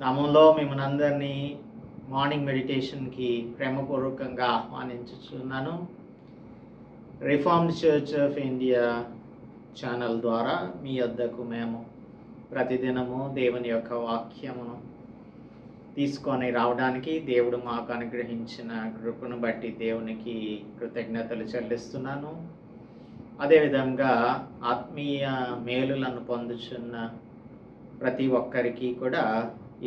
నామంలో మిమ్మల్ని అందరినీ మార్నింగ్ మెడిటేషన్కి ప్రేమపూర్వకంగా ఆహ్వానించుచున్నాను. Reformed church of India channel ద్వారా మీ వద్దకు మేము ప్రతిదినము దేవుని యొక్క వాక్యమును తీసుకొని రావడానికి దేవుడు మాకు అనుగ్రహించిన కృపను బట్టి దేవునికి కృతజ్ఞతలు చెల్లిస్తున్నాను. అదేవిధంగా ఆత్మీయ మేలులను పొందుచున్న ప్రతి ఒక్కరికి కూడా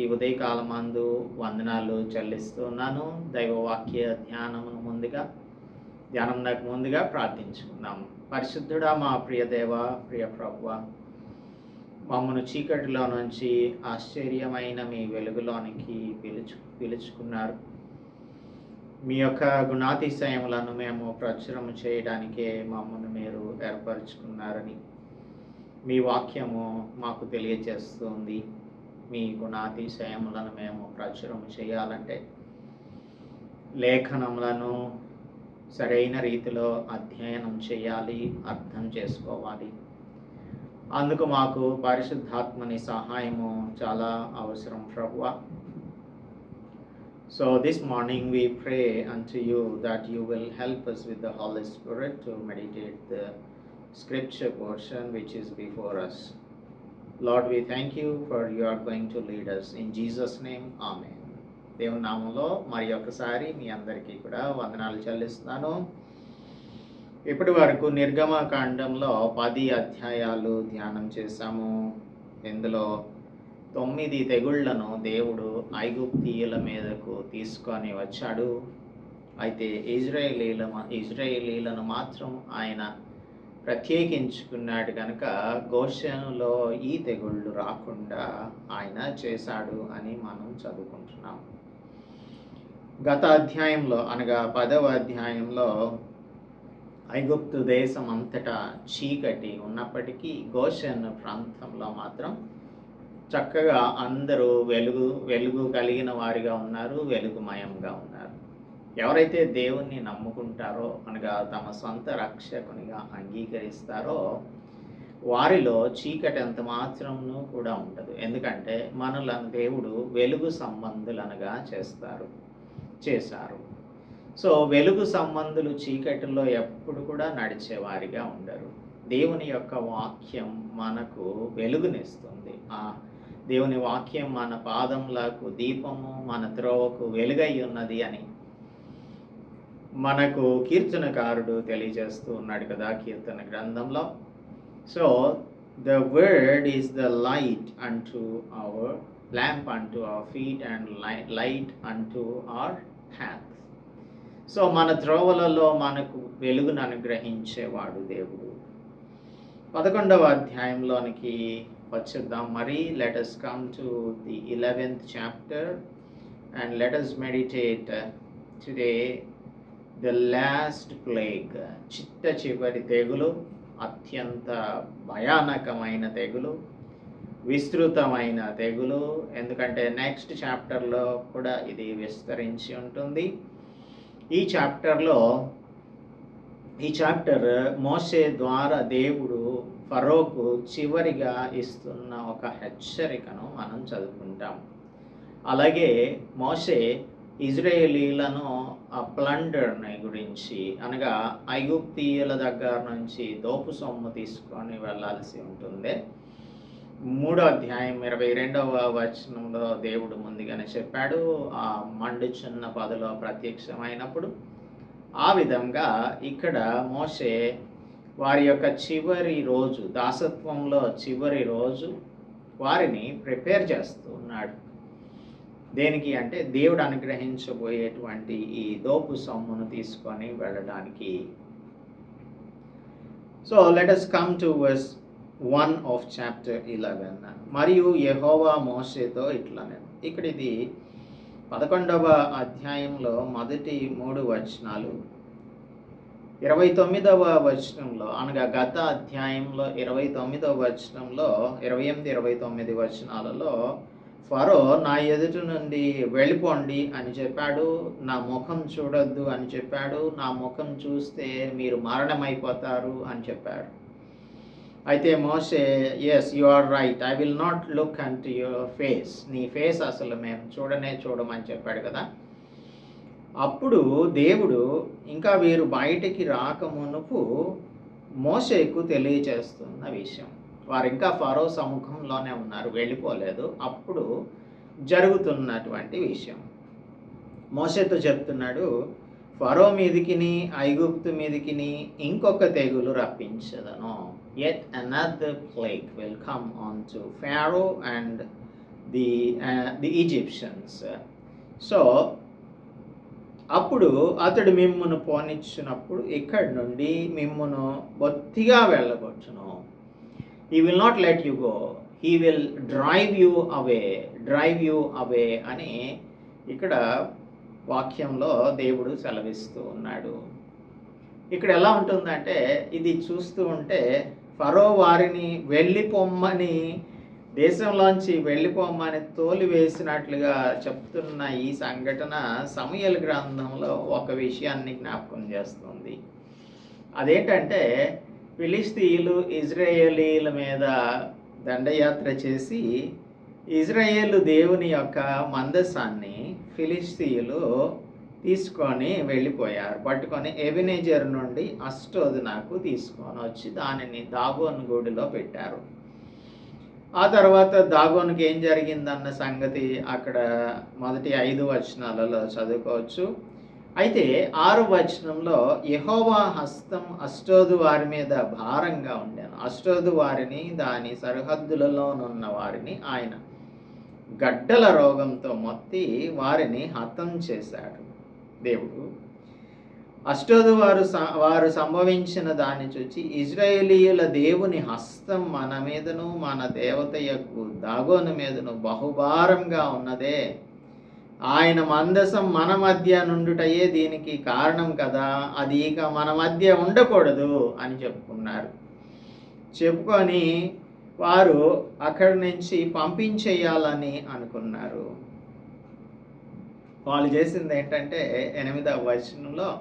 ఈ ఉదయకాలమందు వందనాలు చెల్లిస్తున్నాను. దైవవాక్య ధ్యానమును ముందుగా ధ్యానం నాకు ముందుగా ప్రార్థించుకున్నాము పరిశుద్ధుడా మా ప్రియ దేవ ప్రియ ప్రభువ మమ్మను చీకటిలో నుంచి ఆశ్చర్యమైన మీ వెలుగులోనికి పిలుచు పిలుచుకున్నారు. మీ యొక్క గుణాతిశయములను మేము ప్రచురం చేయడానికే మమ్మల్ని మీరు ఏర్పరచుకున్నారని మీ వాక్యము మాకు తెలియజేస్తుంది మీ గుణాతిశయములను మేము ప్రచురం చేయాలంటే లేఖనములను సరైన రీతిలో అధ్యయనం చేయాలి అర్థం చేసుకోవాలి. అందుకు మాకు పరిశుద్ధాత్మని సహాయము చాలా అవసరం ప్రభువ. So this morning we pray unto you that you will help us with the Holy Spirit to meditate the scripture portion which is before us. Lord, we thank you for you are going to lead us. In Jesus' name, Amen. దేవుని నామంలో మరి ఒకసారి మీ అందరికీ కూడా వందనాలు చెల్లిస్తున్నాను ఇప్పటి వరకు నిర్గమకాండంలో పది అధ్యాయాలు ధ్యానం చేశాము ఇందులో తొమ్మిది తెగుళ్ళను దేవుడు ఐగుప్తీయుల మీదకు తీసుకొని వచ్చాడు అయితే ఇజ్రాయేలీల ఇజ్రాయేలీలను మాత్రం ఆయన ప్రత్యేకించుకున్నాడు కనుక గోషంలో ఈ తెగుళ్ళు రాకుండా ఆయన చేశాడు అని మనం చదువుకుంటున్నాం. గత అధ్యాయంలో అనగా పదవ అధ్యాయంలో ఐగుప్తు దేశం అంతటా చీకటి ఉన్నప్పటికీ గోషన్ ప్రాంతంలో మాత్రం చక్కగా అందరూ వెలుగు వెలుగు కలిగిన వారిగా ఉన్నారు వెలుగుమయంగా ఉన్నారు. ఎవరైతే దేవుణ్ణి నమ్ముకుంటారో అనగా తమ సొంత రక్షకునిగా అంగీకరిస్తారో వారిలో చీకటి ఎంత మాత్రమును కూడా ఉండదు. ఎందుకంటే మనలను దేవుడు వెలుగు సంబంధులనగా చేస్తారు చేశారు. సో వెలుగు సంబంధులు చీకటిలో ఎప్పుడు కూడా నడిచేవారిగా ఉండరు. దేవుని యొక్క వాక్యం మనకు వెలుగునిస్తుంది. ఆ దేవుని వాక్యం మన పాదములకు దీపము మన త్రోవకు వెలుగై ఉన్నది అని మనకు కీర్తనకారుడు తెలియజేస్తూ ఉన్నాడు కదా కీర్తన గ్రంథంలో. So the word is the light unto our lamp unto our feet and light unto our hands so మన త్రోవలలో మనకు వెలుగును అనుగ్రహించేవాడు దేవుడు. పదకొండవ అధ్యాయంలోనికి వచ్చేద్దాం. మరి let us come to the eleventh chapter and let us meditate today the last plague చిట్ట చివరి తెగులు అత్యంత భయానకమైన తెగులు విస్తృతమైన తెగులు. ఎందుకంటే నెక్స్ట్ చాప్టర్లో కూడా ఇది విస్తరించి ఉంటుంది. ఈ చాప్టర్లో ఈ చాప్టర్ మోసే ద్వారా దేవుడు ఫరోకు చివరిగా ఇస్తున్న ఒక హెచ్చరికను మనం చదువుకుంటాం. అలాగే మోసే ఇజ్రాయేలీలను ఆ ప్లండర్ని గురించి అనగా ఐగుప్తీయుల దగ్గర నుంచి దోపు సొమ్ము తీసుకొని వెళ్ళాల్సి ఉంటుంది. మూడో అధ్యాయం ఇరవై రెండవ వచనంలో దేవుడు ముందుగానే చెప్పాడు ఆ మండుచున్న పదలో ప్రత్యక్షమైనప్పుడు ఆ విధంగా ఇక్కడ మోసే వారి యొక్క చివరి రోజు దాసత్వంలో చివరి రోజు వారిని ప్రిపేర్ చేస్తూ ఉన్నాడు. దేనికి అంటే దేవుడు అనుగ్రహించబోయేటువంటి ఈ దోపు సొమ్మును తీసుకొని వెళ్ళడానికి. So let us come to verse one of chapter eleven మరియు యహోవా మోసేతో ఇట్లా ఇక్కడ ఇది పదకొండవ అధ్యాయంలో మొదటి మూడు వచనాలు. ఇరవై తొమ్మిదవ వచనంలో అనగా గత అధ్యాయంలో ఇరవై తొమ్మిదవ వచనంలో ఇరవై ఎనిమిది ఇరవై తొమ్మిది వచనాలలో ఫరో నా ఎదుట నుండి వెళ్ళిపోండి అని చెప్పాడు. నా ముఖం చూడొద్దు అని చెప్పాడు. నా ముఖం చూస్తే మీరు మరణమైపోతారు అని చెప్పాడు. అయితే మోసే yes you are right I will not look at your face నీ ఫేస్ అసలు మేము చూడనే చూడమని చెప్పాడు కదా. అప్పుడు దేవుడు ఇంకా వీరు బయటికి రాకమునుపు మోసేకు తెలియచేస్తున్న విషయం. వారు ఇంకా ఫరో సముఖంలోనే ఉన్నారు వెళ్ళిపోలేదు. అప్పుడు జరుగుతున్నటువంటి విషయం. మోసేతో చెప్తున్నాడు ఫరో మీదికిని ఐగుప్తు మీదికిని ఇంకొక తెగులు రప్పించదను. Yet another plague will come on to Pharaoh and the the Egyptians so అప్పుడు అతడు మిమ్మును పోనిచ్చినప్పుడు ఇక్కడి నుండి మిమ్మును బొత్తిగా వెళ్ళగొచ్చును he will not let you go he will drive you away drive you away అని ఇక్కడ వాక్యంలో దేవుడు సెలవిస్తూ ఉన్నాడు. ఇక్కడ ఎలా ఉంటుందంటే ఇది చూస్తూ ఉంటే ఫరో వారిని వెళ్ళిపోమ్మని దేశంలోంచి వెళ్ళిపోమ్మని తోలివేసినట్లుగా చెప్తున్న ఈ సంఘటన సమయల గ్రంథంలో ఒక విషయాన్ని జ్ఞాపకం చేస్తుంది. అదేంటంటే ఫిలిస్తీయులు ఇజ్రాయేలీల మీద దండయాత్ర చేసి ఇజ్రాయేల్ దేవుని యొక్క మందసాన్ని ఫిలిస్తీయులు తీసుకొని వెళ్ళిపోయారు. పట్టుకొని ఎవినేజర్ నుండి అష్టోదినాకు తీసుకొని వచ్చి దానిని దాగోన్ గూడిలో పెట్టారు. ఆ తర్వాత దాగోన్కి ఏం జరిగిందన్న సంగతి అక్కడ మొదటి ఐదు వచనాలలో చదువుకోవచ్చు. అయితే ఆరు వచనంలో యహోవా హస్తం అష్టోదు వారి మీద భారంగా ఉండాను. అష్టోదు వారిని దాని సరిహద్దులలోనున్న వారిని ఆయన గడ్డల రోగంతో మొత్తి వారిని హతం చేశాడు. దేవుడు అష్టోదు వారు స- వారు సంభవించిన దాన్ని చూచి ఇజ్రాయేలీయుల దేవుని హస్తం మన మీదను మన దేవతయకు దాగోను మీదను బహుభారంగా ఉన్నదే. ఆయన మందసం మన మధ్య నుండుటయే దీనికి కారణం కదా. అది ఇక మన మధ్య ఉండకూడదు అని చెప్పుకున్నారు. చెప్పుకొని వారు అక్కడి నుంచి పంపించేయాలని అనుకున్నారు. వాళ్ళు చేసింది ఏంటంటే ఎనిమిదవ వచనంలో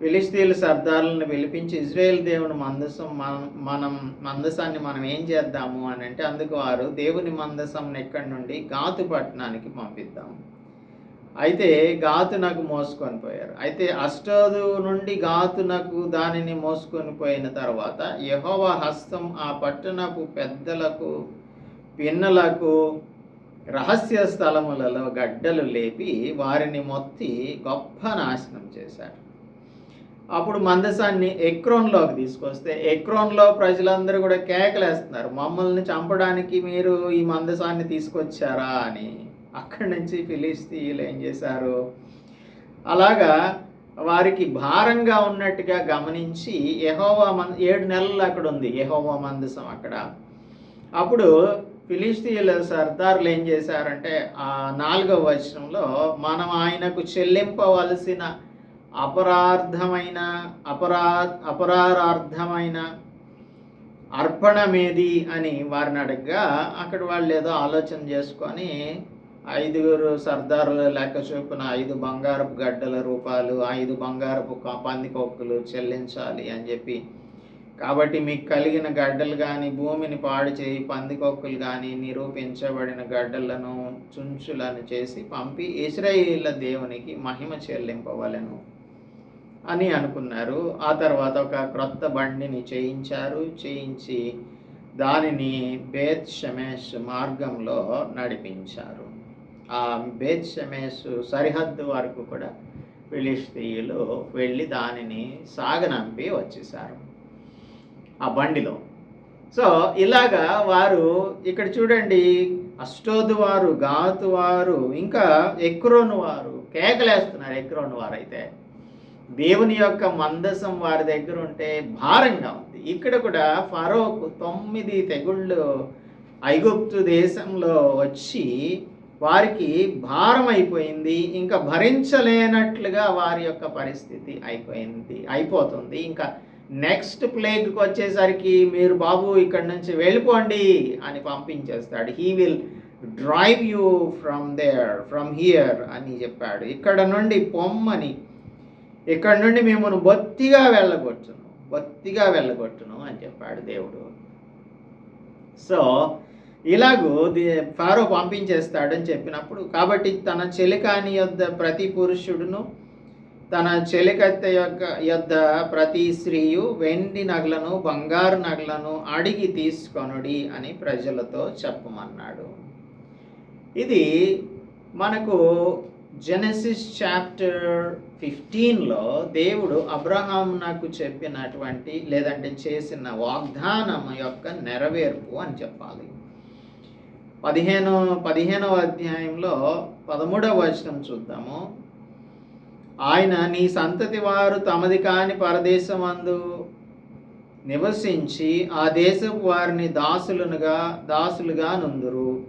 ఫిలిస్తీన్ల సర్దారులను పిలిపించి ఇజ్రాయేల్ దేవుని మందసం మనం మనం మందసాన్ని మనం ఏం చేద్దాము అని అంటే అందుకు వారు దేవుని మందసం ఎక్కడి నుండి గాతు పట్టణానికి పంపిద్దాం అయితే గాతునకు మోసుకొని పోయారు. అయితే అష్టోదు నుండి గాతునకు దానిని మోసుకొని పోయిన తర్వాత యహోవ హస్తం ఆ పట్టణపు పెద్దలకు పిన్నలకు రహస్య స్థలములలో గడ్డలు లేపి వారిని మొత్తి గొప్ప నాశనం చేశారు అప్పుడు మందసాన్ని ఎక్రోన్లోకి తీసుకొస్తే ఎక్రోన్లో ప్రజలందరూ కూడా కేకలేస్తున్నారు. మమ్మల్ని చంపడానికి మీరు ఈ మందసాన్ని తీసుకొచ్చారా అని. అక్కడి నుంచి ఫిలిస్తీయులు ఏం చేశారు? అలాగా వారికి భారంగా ఉన్నట్టుగా గమనించి యహోవా మన్ ఏడు నెలలు అక్కడ ఉంది యహోవా మందసం అక్కడ. అప్పుడు ఫిలిస్తీయుల సర్దార్లు ఏం చేశారంటే ఆ నాలుగవ వచనంలో మనం ఆయనకు చెల్లింపవలసిన అపరార్థమైన అపరా అపరారార్థమైన అర్పణమేది అని వారిని అడగగా అక్కడ వాళ్ళు ఏదో ఆలోచన చేసుకొని ఐదుగురు సర్దారులు లెక్క చొప్పున ఐదు బంగారపు గడ్డల రూపాయలు ఐదు బంగారపు పందికొక్కులు చెల్లించాలి అని చెప్పి. కాబట్టి మీకు కలిగిన గడ్డలు కానీ భూమిని పాడు చేయి పందికొక్కులు కానీ నిరూపించబడిన గడ్డలను చుంచులను చేసి పంపి ఇస్రాయిల దేవునికి మహిమ చెల్లింపవలెను అని అనుకున్నారు. ఆ తర్వాత ఒక క్రొత్త బండిని చేయించారు. చేయించి దానిని బేత్ షమేష్ మార్గంలో నడిపించారు. ఆ బేత్ షమేష్ సరిహద్దు వరకు కూడా ఫిలిస్తీయులు వెళ్ళి దానిని సాగనంపి వచ్చేసారు ఆ బండిలో. సో ఇలాగా వారు ఇక్కడ చూడండి అష్టోదు వారు గాతు వారు ఇంకా ఎక్రోను వారు కేకలేస్తున్నారు ఎక్రోను వారు అయితే దేవుని యొక్క మందసం వారి దగ్గర ఉంటే భారంగా ఉంది. ఇక్కడ కూడా ఫరోకు తొమ్మిది తెగుళ్ళు ఐగుప్తు దేశంలో వచ్చి వారికి భారం అయిపోయింది ఇంకా భరించలేనట్లుగా వారి యొక్క పరిస్థితి అయిపోయింది అయిపోతుంది. ఇంకా నెక్స్ట్ ప్లేగ్కి వచ్చేసరికి మీరు బాబు ఇక్కడ నుంచి వెళ్ళిపోండి అని పంపించేస్తాడు. He will drive you from there from here అని చెప్పాడు. ఇక్కడ నుండి పొమ్మని ఇక్కడ నుండి మిమ్మల్ని బొత్తిగా వెళ్ళగొట్టును బొత్తిగా వెళ్ళగొట్టును అని చెప్పాడు దేవుడు. సో ఇలాగూ ఫారో పంపించేస్తాడని చెప్పినప్పుడు కాబట్టి తన చెలికాని యొద్ద ప్రతి పురుషుడును తన చెలికత్త యొక్క యొద్ద ప్రతి స్త్రీయు వెండి నగలను బంగారు నగలను అడిగి తీసుకొనుడి అని ప్రజలతో చెప్పమన్నాడు. ఇది మనకు జెనసిస్ చాప్టర్ ఫిఫ్టీన్లో దేవుడు అబ్రహాం నాకు చెప్పినటువంటి లేదంటే చేసిన వాగ్దానం యొక్క నెరవేర్పు అని చెప్పాలి. పదిహేను పదిహేనవ అధ్యాయంలో పదమూడవ వచనం చూద్దాము. ఆయన నీ సంతతి వారు తమది కాని పరదేశమందు నివసించి ఆ దేశపు వారిని దాసులనుగా దాసులుగా నుందురు.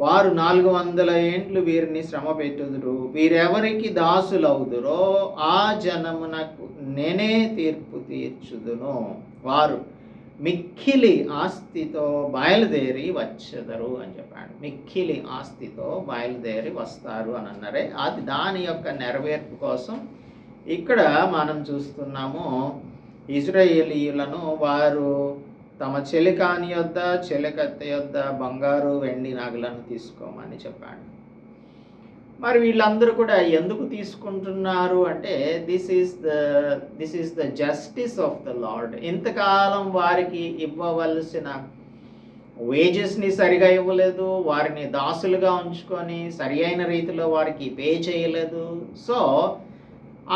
వారు నాలుగు వందల ఏండ్లు వీరిని శ్రమ పెట్టుదురు. వీరెవరికి దాసులవుదురో ఆ జనమునకు నేనే తీర్పు తీర్చుదును. వారు మిక్కిలి ఆస్తితో బయలుదేరి వచ్చెదరు అని చెప్పాడు. మిక్కిలి ఆస్తితో బయలుదేరి వస్తారు అని అన్నారే. అది దాని యొక్క నెరవేర్పు కోసం ఇక్కడ మనం చూస్తున్నాము ఇజ్రాయేలీయులను వారు తమ చెలికాని యొద్ద చెలికత్త యొద్ద బంగారు వెండి నగలను తీసుకోమని చెప్పాడు. మరి వీళ్ళందరూ కూడా ఎందుకు తీసుకుంటున్నారు అంటే this is the this is the justice of the lord ఇంతకాలం వారికి ఇవ్వవలసిన వేజెస్ని సరిగా ఇవ్వలేదు వారిని దాసులుగా ఉంచుకొని సరి అయిన రీతిలో వారికి పే చేయలేదు. సో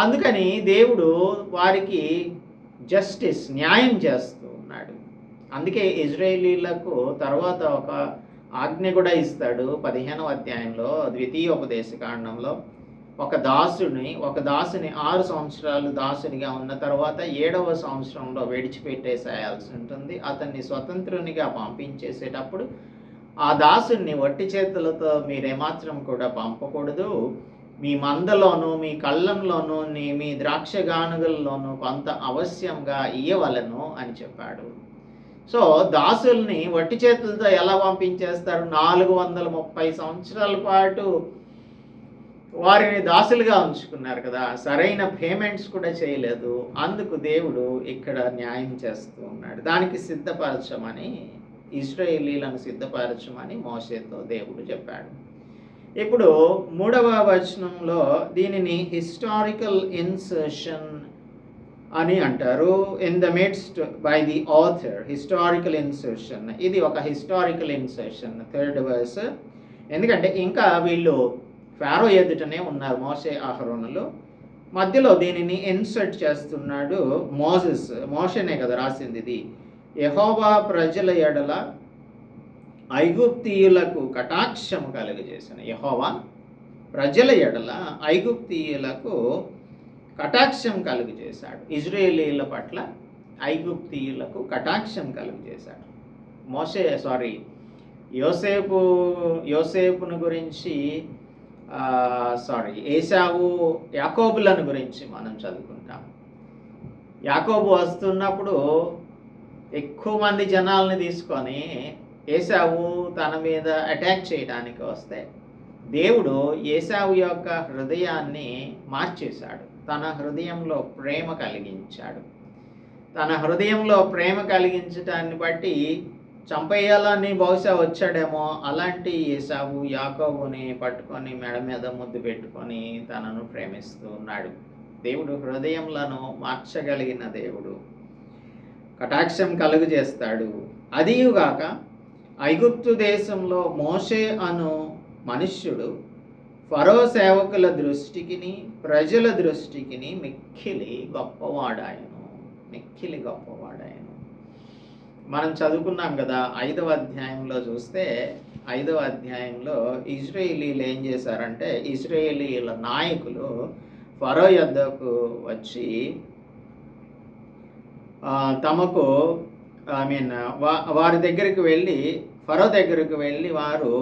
అందుకని దేవుడు వారికి జస్టిస్ న్యాయం చేస్తూ ఉన్నాడు. అందుకే ఇజ్రాయేలీలకు తర్వాత ఒక ఆజ్ఞ కూడా ఇస్తాడు పదిహేనవ అధ్యాయంలో ద్వితీయ ఉపదేశకాండంలో ఒక దాసుని ఒక దాసుని ఆరు సంవత్సరాలు దాసునిగా ఉన్న తర్వాత ఏడవ సంవత్సరంలో విడిచిపెట్టేసేయాల్సి ఉంటుంది. అతన్ని స్వతంత్రునిగా పంపించేసేటప్పుడు ఆ దాసుని వట్టి చేతులతో మీరేమాత్రం కూడా పంపకూడదు. మీ మందలోనూ మీ కళ్ళంలోనూ మీ ద్రాక్ష గానుగల్లోనూ కొంత అవశ్యంగా ఇయ్యవలను అని చెప్పాడు. సో దాసుల్ని వట్టి చేతులతో ఎలా పంపించేస్తారు? నాలుగు వందల ముప్పై సంవత్సరాల పాటు వారిని దాసులుగా ఉంచుకున్నారు కదా. సరైన పేమెంట్స్ కూడా చేయలేదు. అందుకు దేవుడు ఇక్కడ న్యాయం చేస్తూ ఉన్నాడు. దానికి సిద్ధపరచమని ఇస్రాయేలీలను సిద్ధపరచమని మోసేతో దేవుడు చెప్పాడు. ఇప్పుడు మూడవ వచనంలో దీనిని హిస్టారికల్ ఇన్సర్షన్ అని అంటారు. In the midst by the author historical insertion ఇది ఒక హిస్టారికల్ ఇన్సర్షన్ థర్డ్ వర్స్ ఎందుకంటే ఇంకా వీళ్ళు ఫారో ఎదుటనే ఉన్నారు మోసే ఆహరణలు మధ్యలో దీనిని ఇన్సర్ట్ చేస్తున్నాడు మోసెస్ మోషనే కదా రాసింది ఇది యహోవా ప్రజల ఎడల ఐగుప్తీయులకు కటాక్షము కలుగజేసిన యహోవా ప్రజల ఎడల ఐగుప్తీయులకు కటాక్షం కలుగు చేశాడు. ఇజ్రాయేలీల పట్ల ఐగుప్తియులకు కటాక్షం కలుగు చేశాడు. మోసే సారీ యోసేపు యోసేపును గురించి సారీ ఏసావు యాకోబులను గురించి మనం చదువుకుంటాం. యాకోబు వస్తున్నప్పుడు ఎక్కువ మంది జనాల్ని తీసుకొని ఏసావు తన మీద అటాక్ చేయడానికి వస్తే దేవుడు ఏసావు యొక్క హృదయాన్ని మార్చేశాడు. తన హృదయంలో ప్రేమ కలిగించాడు. తన హృదయంలో ప్రేమ కలిగించటాన్ని బట్టి చంపేయాలని బహుశా వచ్చాడేమో అలాంటి ఏసావు యాకోబుని పట్టుకొని మెడ మీద ముద్దు పెట్టుకొని తనను ప్రేమిస్తూ ఉన్నాడు. దేవుడు హృదయంలను మార్చగలిగిన దేవుడు. కటాక్షం కలుగు చేస్తాడు అదియుగాక ఐగుప్తు దేశంలో మోషే అను మనుష్యుడు ఫరో సేవకుల దృష్టికిని ప్రజల దృష్టికిని మిక్కిలి గొప్పవాడాయను మిక్కిలి గొప్పవాడాయను. మనం చదువుకున్నాం కదా ఐదవ అధ్యాయంలో చూస్తే ఐదవ అధ్యాయంలో ఇజ్రాయేలీలు ఏం చేశారంటే ఇజ్రాయేలీల నాయకులు ఫరో యొద్దకు వచ్చి తమకు ఐ మీన్ వా వారి దగ్గరికి వెళ్ళి ఫరో దగ్గరికి వెళ్ళి వారు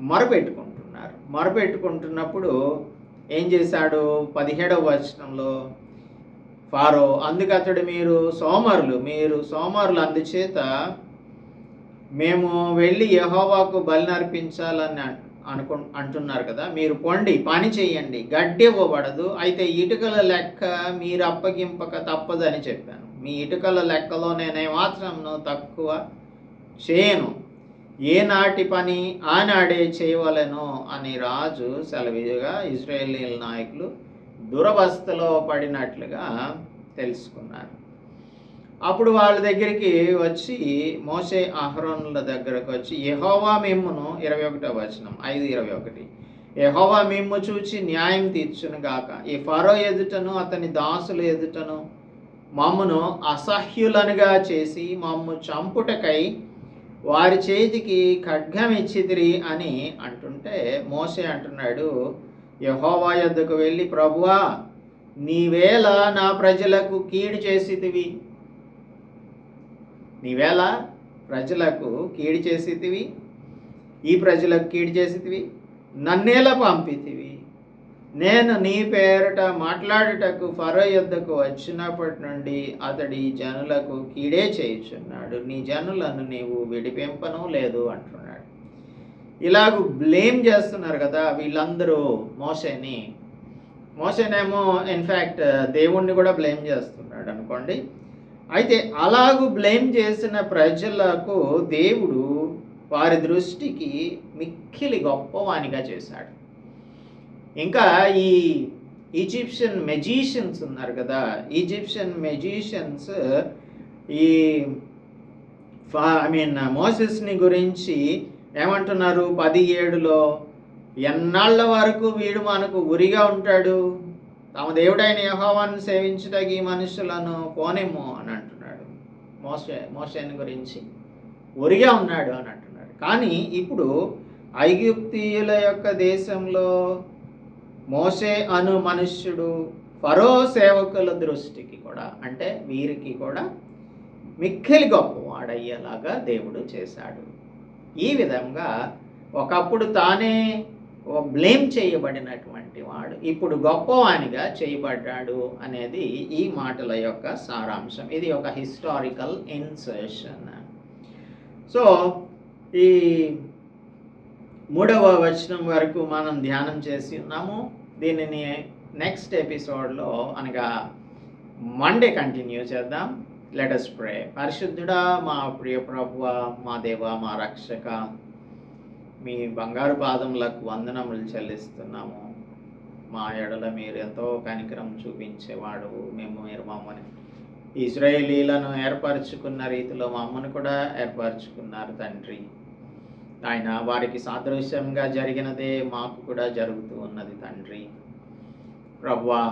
మొరపెట్టుకుంటున్నారు. మొరపెట్టుకుంటున్నప్పుడు ఏం చేశాడు? పదిహేడవ వచనంలో ఫారో అందుకు అతడు మీరు సోమరులు మీరు సోమరులు అందుచేత మేము వెళ్ళి యహోవాకు బలి అర్పించాలని అనుకు అంటున్నారు కదా. మీరు పొండి పని చేయండి గడ్డి ఇవ్వబడదు అయితే ఇటుకల లెక్క మీరు అప్పగింపక తప్పదని చెప్పాను. మీ ఇటుకల లెక్కలో నేనే మాత్రం తక్కువ చేయను. ఏనాటి పని ఆనాడే చేయవలను అని రాజు సెలవిగా ఇజ్రాయేలీల నాయకులు దురవస్థలో పడినట్లుగా తెలుసుకున్నారు. అప్పుడు వాళ్ళ దగ్గరికి వచ్చి మోసే అహరోనుల దగ్గరకు వచ్చి యహోవా మిమ్మును ఇరవై ఒకటో వచనం ఐదు ఇరవై ఒకటి. యహోవా మిమ్ము చూచి న్యాయం తీర్చును గాక. ఈ ఫరో ఎదుటను అతని దాసుల ఎదుటను మమ్మను అసహ్యులనుగా చేసి మమ్ము చంపుటకై వారి చేతికి ఖడ్గం ఇచ్చిదిరి అని అంటుంటే మోసే అంటున్నాడు యహోవా యొద్దకు వెళ్ళి ప్రభువా నీవేళ నా ప్రజలకు కీడు చేసితివి. నీవేళ ప్రజలకు కీడు చేసితివి. ఈ ప్రజలకు కీడు చేసితివి. నన్నేలా పంపితివి. నేను నీ పేరట మాట్లాడుటకు ఫరో యుద్ధకు వచ్చినప్పటి నుండి అతడి జనులకు కీడే చేయుచున్నాడు. నీ జనులను నీవు విడిపింపను లేదు అంటున్నాడు. ఇలాగ బ్లేమ్ చేస్తున్నారు కదా వీళ్ళందరూ మోసేని. మోసేనేమో ఇన్ఫ్యాక్ట్ దేవుణ్ణి కూడా బ్లేమ్ చేస్తున్నాడు అనుకోండి. అయితే అలాగూ బ్లేమ్ చేసిన ప్రజలకు దేవుడు వారి దృష్టికి మిక్కిలి గొప్పవానిగా చేశాడు. ఇంకా ఈ ఈజిప్షియన్ మెజీషియన్స్ ఉన్నారు కదా ఈజిప్షియన్ మెజీషియన్స్ ఈ ఐ మీన్ మోసెస్ని గురించి ఏమంటున్నారు? పది ఏడులో ఎన్నాళ్ళ వరకు వీడు మనకు ఉరిగా ఉంటాడు? తమ దేవుడైన యహోవాన్ని సేవించడానికి ఈ మనుషులను పోనేమో అని అంటున్నాడు మోసే మోసేని గురించి. ఉరిగా ఉన్నాడు అని అంటున్నాడు కానీ ఇప్పుడు ఐగుప్తీయుల యొక్క దేశంలో మోసే అను మనుష్యుడు ఫరో సేవకుల దృష్టికి కూడా అంటే వీరికి కూడా మిక్కిలి గొప్పవాడయ్యేలాగా దేవుడు చేశాడు. ఈ విధంగా ఒకప్పుడు తానే బ్లేమ్ చేయబడినటువంటి వాడు ఇప్పుడు గొప్పవానిగా చేయబడ్డాడు అనేది ఈ మాటల యొక్క సారాంశం. ఇది ఒక హిస్టారికల్ ఇన్సర్షన్ సో ఈ మూడవ వచనం వరకు మనం ధ్యానం చేసి ఉన్నాము. దీనిని నెక్స్ట్ ఎపిసోడ్లో అనగా మండే కంటిన్యూ చేద్దాం. లెటస్ ప్రే పరిశుద్ధుడా మా ప్రియ ప్రభువ మా దేవ మా రక్షక మీ బంగారు పాదములకు వందనములు చెల్లిస్తున్నాము. మా ఎడల మీరు ఎంతో కనికరం చూపించేవాడు. మేము మీరు మమ్మల్ని ఇజ్రాయేలీలను ఏర్పరచుకున్న రీతిలో మా అమ్మను కూడా ఏర్పరచుకున్నారు తండ్రి. ఆయన వారికి సాదృశ్యంగా జరిగినదే మాకు కూడా జరుగుతూ ఉన్నది తండ్రి. ప్రభువా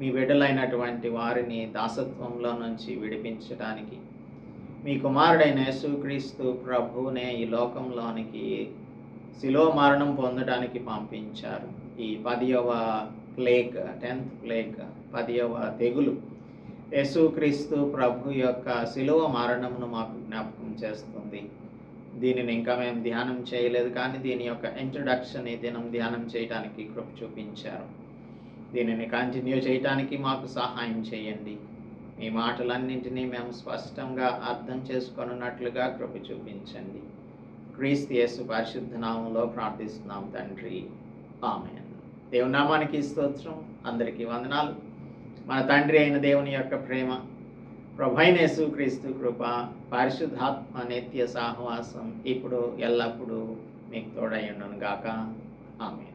మీ బిడ్డలైనటువంటి వారిని దాసత్వంలో నుంచి విడిపించడానికి మీ కుమారుడైన యేసుక్రీస్తు ప్రభునే ఈ లోకంలోనికి శిలో మరణం పొందడానికి పంపించారు. ఈ పదియవ ప్లేగ్ టెన్త్ ప్లేగ్ పదియవ తెగులు యేసుక్రీస్తు ప్రభు యొక్క శిలువ మరణమును మాకు జ్ఞాపకం చేస్తుంది. దీనిని ఇంకా మేము ధ్యానం చేయలేదు కానీ దీని యొక్క ఇంట్రడక్షన్ ఈ దినం ధ్యానం చేయడానికి కృప చూపించారు. దీనిని కంటిన్యూ చేయడానికి మాకు సహాయం చేయండి. మీ మాటలన్నింటినీ మేము స్పష్టంగా అర్థం చేసుకొనున్నట్లుగా కృప చూపించండి. క్రీస్తు యేసు పరిశుద్ధ నామంలో ప్రార్థిస్తున్నాం తండ్రి. ఆమె దేవునామానికి స్తోత్రం. అందరికీ వందనాలు. మన తండ్రి అయిన దేవుని యొక్క ప్రేమ ప్రభైనేసు యేసుక్రీస్తు కృప పరిశుద్ధాత్మ నిత్య సాహవాసం ఇప్పుడు ఎల్లప్పుడూ మీకు తోడయ్యుండను గాక ఆమె